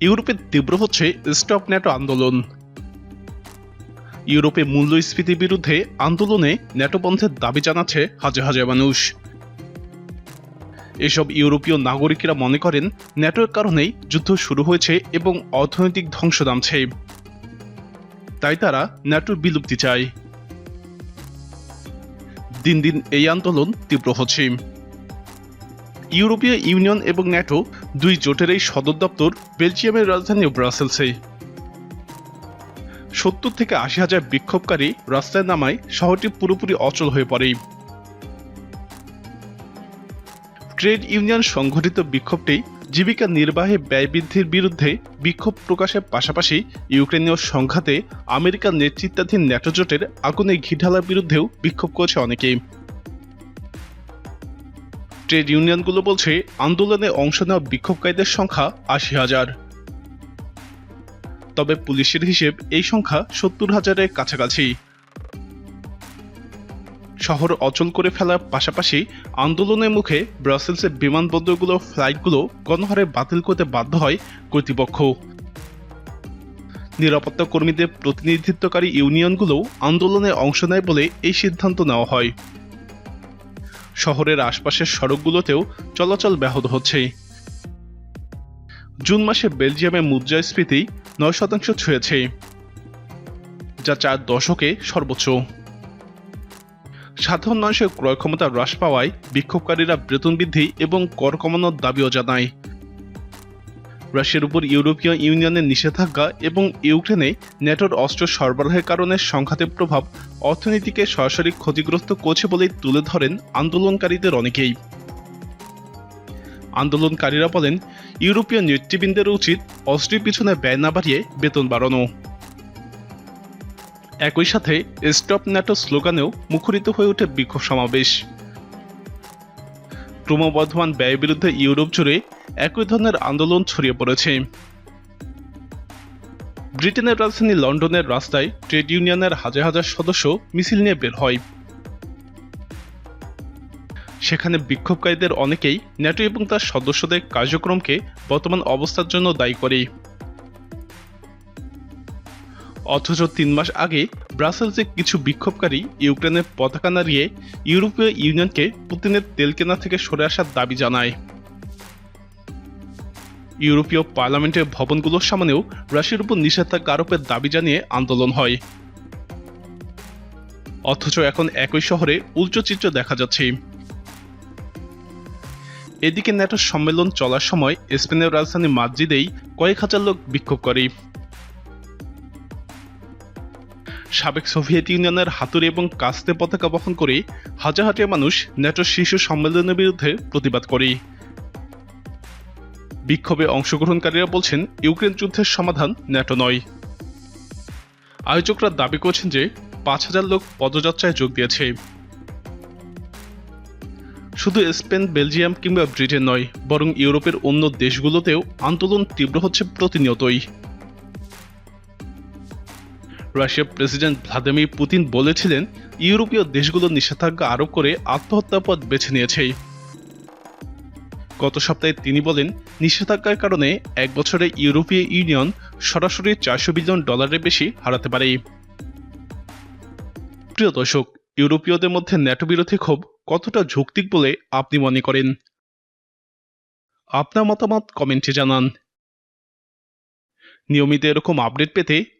ইউরোপে তীব্র হচ্ছে স্টপ ন্যাটো আন্দোলন। ইউরোপে মূল্যস্ফীতির বিরুদ্ধে আন্দোলনে ন্যাটো বন্ধের দাবি জানাচ্ছে হাজার হাজার মানুষ। এসব ইউরোপীয় নাগরিকরা মনে করেন ন্যাটোর কারণেই যুদ্ধ শুরু হয়েছে এবং অর্থনৈতিক ধ্বংস নামছে। তাই তারা ন্যাটোর বিলুপ্তি চায়। দিন দিন এই আন্দোলন তীব্র হচ্ছে। ইউরোপীয় ইউনিয়ন এবং ন্যাটো দুই জোটের এই সদর দপ্তর বেলজিয়ামের রাজধানী ব্রাসেলসে। সত্তর থেকে আশি হাজার বিক্ষোভকারী রাস্তায় নামায় শহরটি পুরোপুরি অচল হয়ে পড়ে। ট্রেড ইউনিয়ন সংঘটিত বিক্ষোভটি জীবিকা নির্বাহে ব্যয় বৃদ্ধির বিরুদ্ধে বিক্ষোভ প্রকাশের পাশাপাশি ইউক্রেনীয় সংঘাতে আমেরিকার নেতৃত্বাধীন ন্যাটো জোটের আগুনে ঘি ঢালার বিরুদ্ধেও বিক্ষোভ করছে অনেকেই ট্রেড ইউনিয়নগুলো বলছে, আন্দোলনে অংশ নেওয়া বিক্ষোভকারীদের সংখ্যা আশি হাজার। তবে পুলিশের হিসেব, এই সংখ্যা সত্তর হাজারের কাছাকাছি। শহর অচল করে ফেলার পাশাপাশি আন্দোলনের মুখে ব্রাসেলসের বিমানবন্দরগুলো, ফ্লাইটগুলো গণহারে বাতিল করতে বাধ্য হয় কর্তৃপক্ষ। নিরাপত্তা কর্মীদের প্রতিনিধিত্বকারী ইউনিয়নগুলো আন্দোলনে অংশ নেয় বলে এই সিদ্ধান্ত নেওয়া হয়। শহরের আশপাশের সড়কগুলোতেও চলাচল ব্যাহত হচ্ছে। জুন মাসে বেলজিয়ামে মুদ্রাস্ফীতি নয় শতাংশ ছুঁয়েছে, যা চার দশকে সর্বোচ্চ। সাধারণ মানুষের ক্রয় ক্ষমতা হ্রাস পাওয়ায় বিক্ষোভকারীরা বেতন বৃদ্ধি এবং কর কমানোর দাবিও জানায়। রাশিয়ার উপর ইউরোপীয় ইউনিয়নের নিষেধাজ্ঞা এবং ইউক্রেনে নেটোর অস্ত্র সরবরাহের কারণে সংঘাতের প্রভাব অর্থনীতিকে সরাসরি ক্ষতিগ্রস্ত করছে বলে তুলে ধরেন আন্দোলনকারীদের অনেকেই। আন্দোলনকারীরা বলেন, ইউরোপীয় নেতৃবৃন্দের উচিত অস্ত্রের পিছনে ব্যয় না বাড়িয়ে বেতন বাড়ানো। একই সাথে স্টপ ন্যাটো স্লোগানেও মুখরিত হয়ে ওঠে বিক্ষোভ সমাবেশ। ক্রমবর্ধমান ব্যয় বিরুদ্ধে ইউরোপ জুড়ে একই ধরনের আন্দোলন ছড়িয়ে পড়েছে। ব্রিটেনের রাজধানী লন্ডনের রাস্তায় ট্রেড ইউনিয়নের হাজার হাজার সদস্য মিছিল নিয়ে বের হয়। সেখানে বিক্ষোভকারীদের অনেকেই ন্যাটো এবং তার সদস্যদের কার্যক্রমকে বর্তমান অবস্থার জন্য দায়ী করে। অথচ তিন মাস আগে ব্রাসেলসে কিছু বিক্ষোভকারী ইউক্রেনের পতাকা নাড়িয়ে ইউরোপীয় ইউনিয়নকে পুতিনের তেল কেনা থেকে সরে আসার দাবি জানায়। ইউরোপীয় পার্লামেন্টের ভবনগুলোর সামনেও রাশিয়ার উপর নিষেধাজ্ঞা আরোপের দাবি জানিয়ে আন্দোলন হয়। অথচ এখন একই শহরে উল্টো চিত্র দেখা যাচ্ছে। এদিকে ন্যাটো সম্মেলন চলার সময় স্পেনের রাজধানী মাদ্রিদেই কয়েক হাজার লোক বিক্ষোভ করে। সাবেক সোভিয়েত ইউনিয়নের হাতুড়ি এবং কাস্তে পতাকা বহন করে হাজার হাজার মানুষ ন্যাটোর শীর্ষ সম্মেলনের বিরুদ্ধে প্রতিবাদ করে। বিক্ষোভে অংশগ্রহণকারীরা বলছেন, ইউক্রেন যুদ্ধের সমাধান ন্যাটো নয়। আয়োজকরা দাবি করছেন যে পাঁচ হাজার লোক পদযাত্রায় যোগ দিয়েছে। শুধু স্পেন, বেলজিয়াম কিংবা ব্রিটেন নয়, বরং ইউরোপের অন্য দেশগুলোতেও আন্দোলন তীব্র হচ্ছে প্রতিনিয়তই। রাশিয়ার প্রেসিডেন্ট ভ্লাদিমির পুতিন বলেছিলেন, ইউরোপীয় দেশগুলো নিষেধাজ্ঞা আরোপ করে আত্মহত্যার পথ বেছে নিয়েছে। গত সপ্তাহে তিনি বলেন, নিষেধাজ্ঞার কারণে এক বছরে ইউরোপীয় ইউনিয়ন সরাসরি চারশো বিলিয়ন ডলারের বেশি হারাতে পারে। প্রিয় দর্শক, ইউরোপীয়দের মধ্যে ন্যাটো বিরোধী ক্ষোভ কতটা যৌক্তিক বলে আপনি মনে করেন? আপনার মতামত কমেন্টে জানান। নিয়মিত এরকম আপডেট পেতে